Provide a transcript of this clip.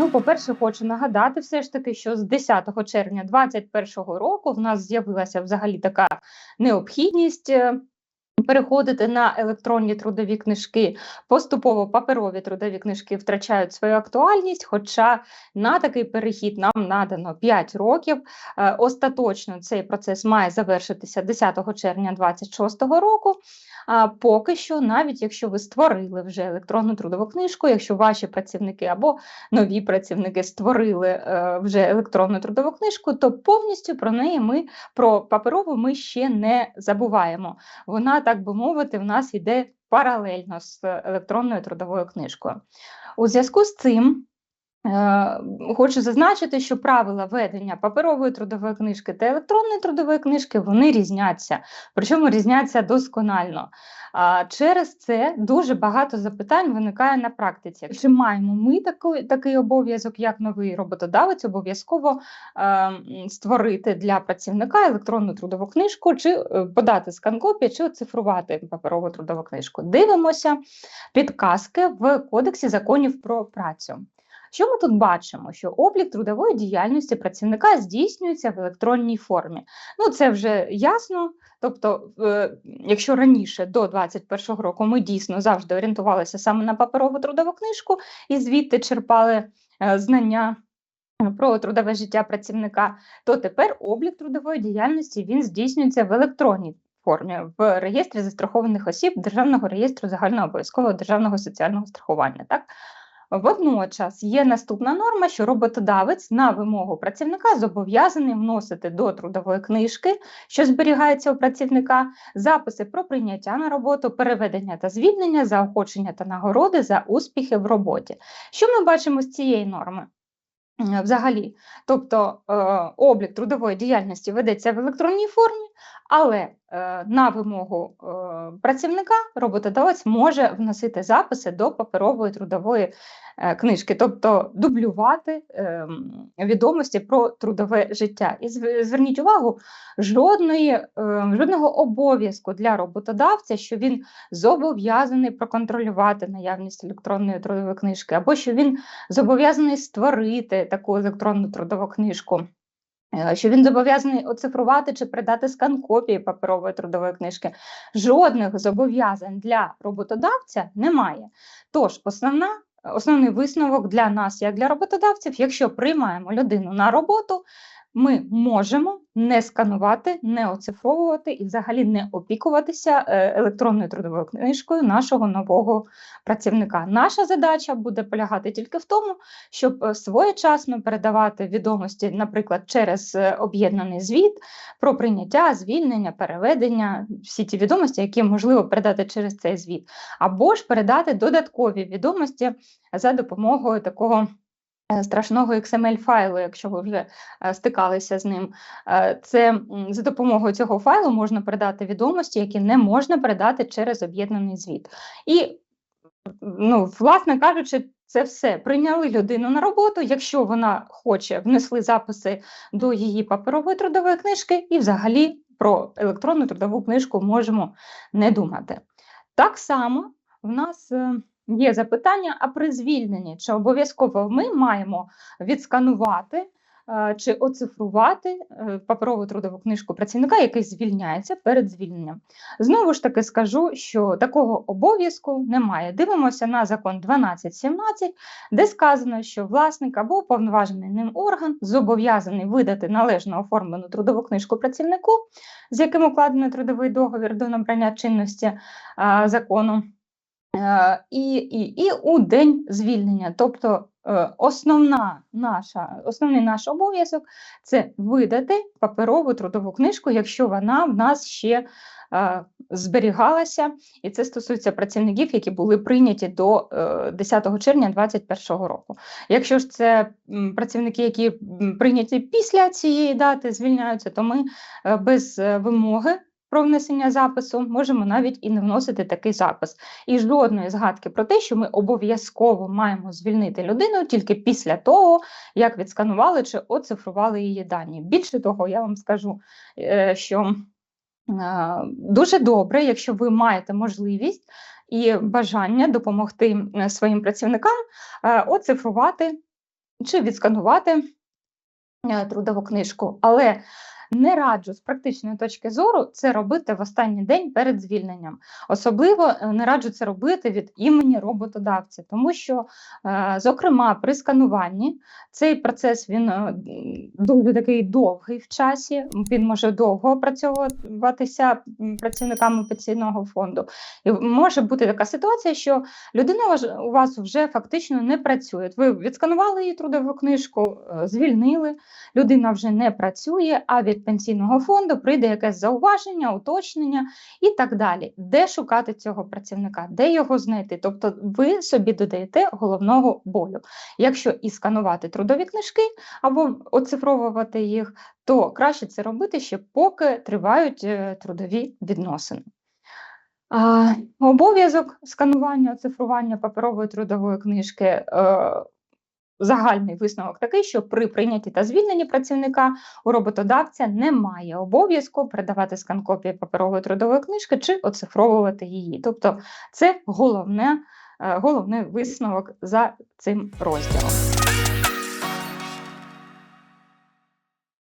Ну, по-перше, хочу нагадати все ж таки, що з 10 червня 2021 року в нас з'явилася взагалі така необхідність. е, Переходити на електронні трудові книжки, поступово паперові трудові книжки втрачають свою актуальність. Хоча на такий перехід нам надано 5 років. Е, Остаточно цей процес має завершитися 10 червня 2026 року. А поки що, навіть якщо ви створили вже електронну трудову книжку, якщо ваші працівники або нові працівники створили е, вже електронну трудову книжку, то повністю про неї ми про паперову ми ще не забуваємо. Вона, так би мовити, в нас йде паралельно з електронною трудовою книжкою. У зв'язку з цим. Е, Хочу зазначити, що правила ведення паперової трудової книжки та електронної трудової книжки вони різняться, причому різняться досконально. А, Через це дуже багато запитань виникає на практиці. Чи маємо ми такий, такий обов'язок, як новий роботодавець, обов'язково е, створити для працівника електронну трудову книжку, чи е, подати скан-копії, чи оцифрувати паперову трудову книжку. Дивимося підказки в Кодексі законів про працю. Що ми тут бачимо? Що облік трудової діяльності працівника здійснюється в електронній формі. Ну, це вже ясно. Тобто, е, якщо раніше до 2021 року ми дійсно завжди орієнтувалися саме на паперову трудову книжку і звідти черпали е, знання е, про трудове життя працівника, то тепер облік трудової діяльності він здійснюється в електронній формі в реєстрі застрахованих осіб Державного реєстру загальнообов'язкового державного соціального страхування. Так? Водночас є наступна норма, що роботодавець на вимогу працівника зобов'язаний вносити до трудової книжки, що зберігається у працівника, записи про прийняття на роботу, переведення та звільнення, заохочення та нагороди за успіхи в роботі. Що ми бачимо з цієї норми? Взагалі, тобто е, облік трудової діяльності ведеться в електронній формі, але е, на вимогу е, працівника роботодавець може вносити записи до паперової трудової е, книжки, тобто дублювати е, відомості про трудове життя. І зверніть увагу, жодної, жодного обов'язку для роботодавця, що він зобов'язаний проконтролювати наявність електронної трудової книжки, або що він зобов'язаний створити таку електронну трудову книжку. Е, Що він зобов'язаний оцифрувати чи придати скан копії паперової трудової книжки. Жодних зобов'язань для роботодавця немає. Тож, основна, основний висновок для нас, як для роботодавців, якщо приймаємо людину на роботу, ми можемо не сканувати, не оцифровувати і взагалі не опікуватися е, електронною трудовою книжкою нашого нового працівника. Наша задача буде полягати тільки в тому, щоб е, своєчасно передавати відомості, наприклад, через е, об'єднаний звіт про прийняття, звільнення, переведення, всі ті відомості, які можливо передати через цей звіт, або ж передати додаткові відомості за допомогою такого. Е, Страшного XML-файлу, якщо ви вже е, стикалися з ним, Е, це за допомогою цього файлу можна передати відомості, які не можна передати через об'єднаний звіт. І ну, власне кажучи, це все. Прийняли людину на роботу. Якщо вона хоче, внесли записи до її паперової трудової книжки, і взагалі про електронну трудову книжку можемо не думати. Так само в нас є запитання: а при звільненні чи обов'язково ми маємо відсканувати е, чи оцифрувати е, паперову трудову книжку працівника, який звільняється перед звільненням. Знову ж таки скажу, що такого обов'язку немає. Дивимося на закон 1217, де сказано, що власник або уповноважений ним орган зобов'язаний видати належно оформлену трудову книжку працівнику, з яким укладено трудовий договір до набрання чинності а, закону. Е, І, і, і у день звільнення, тобто е, основна наша, основний наш обов'язок це видати паперову трудову книжку, якщо вона в нас ще е, зберігалася, і це стосується працівників, які були прийняті до е, 10 червня 2021 року. Якщо ж це працівники, які прийняті після цієї дати, звільняються, то ми без вимоги. Про внесення запису можемо навіть і не вносити такий запис. І жодної згадки про те, що ми обов'язково маємо звільнити людину тільки після того, як відсканували чи оцифрували її дані. Більше того, я вам скажу, е, що дуже добре, якщо ви маєте можливість і бажання допомогти своїм працівникам е, оцифрувати чи відсканувати е, трудову книжку. Але не раджу з практичної точки зору це робити в останній день перед звільненням. Особливо е, не раджу це робити від імені роботодавця, тому що, е, зокрема, при скануванні цей процес він е, дуже такий довгий в часі. Він може довго опрацьовуватися працівниками пенсійного фонду. І може бути така ситуація, що людина у вас вже фактично не працює. Ви відсканували її трудову книжку, звільнили, людина вже не працює, а від пенсійного фонду прийде якесь зауваження, уточнення і так далі. Де шукати цього працівника, де його знайти? Тобто ви собі додаєте головного болю. Якщо і сканувати трудові книжки або оцифровувати їх, то краще це робити ще поки тривають е, трудові відносини. Обов'язок сканування, оцифрування паперової трудової книжки. Загальний висновок такий, що при прийнятті та звільненні працівника у роботодавця немає обов'язку передавати скан копії паперової трудової книжки чи оцифровувати її. Тобто, це головне, е, головний висновок за цим розділом.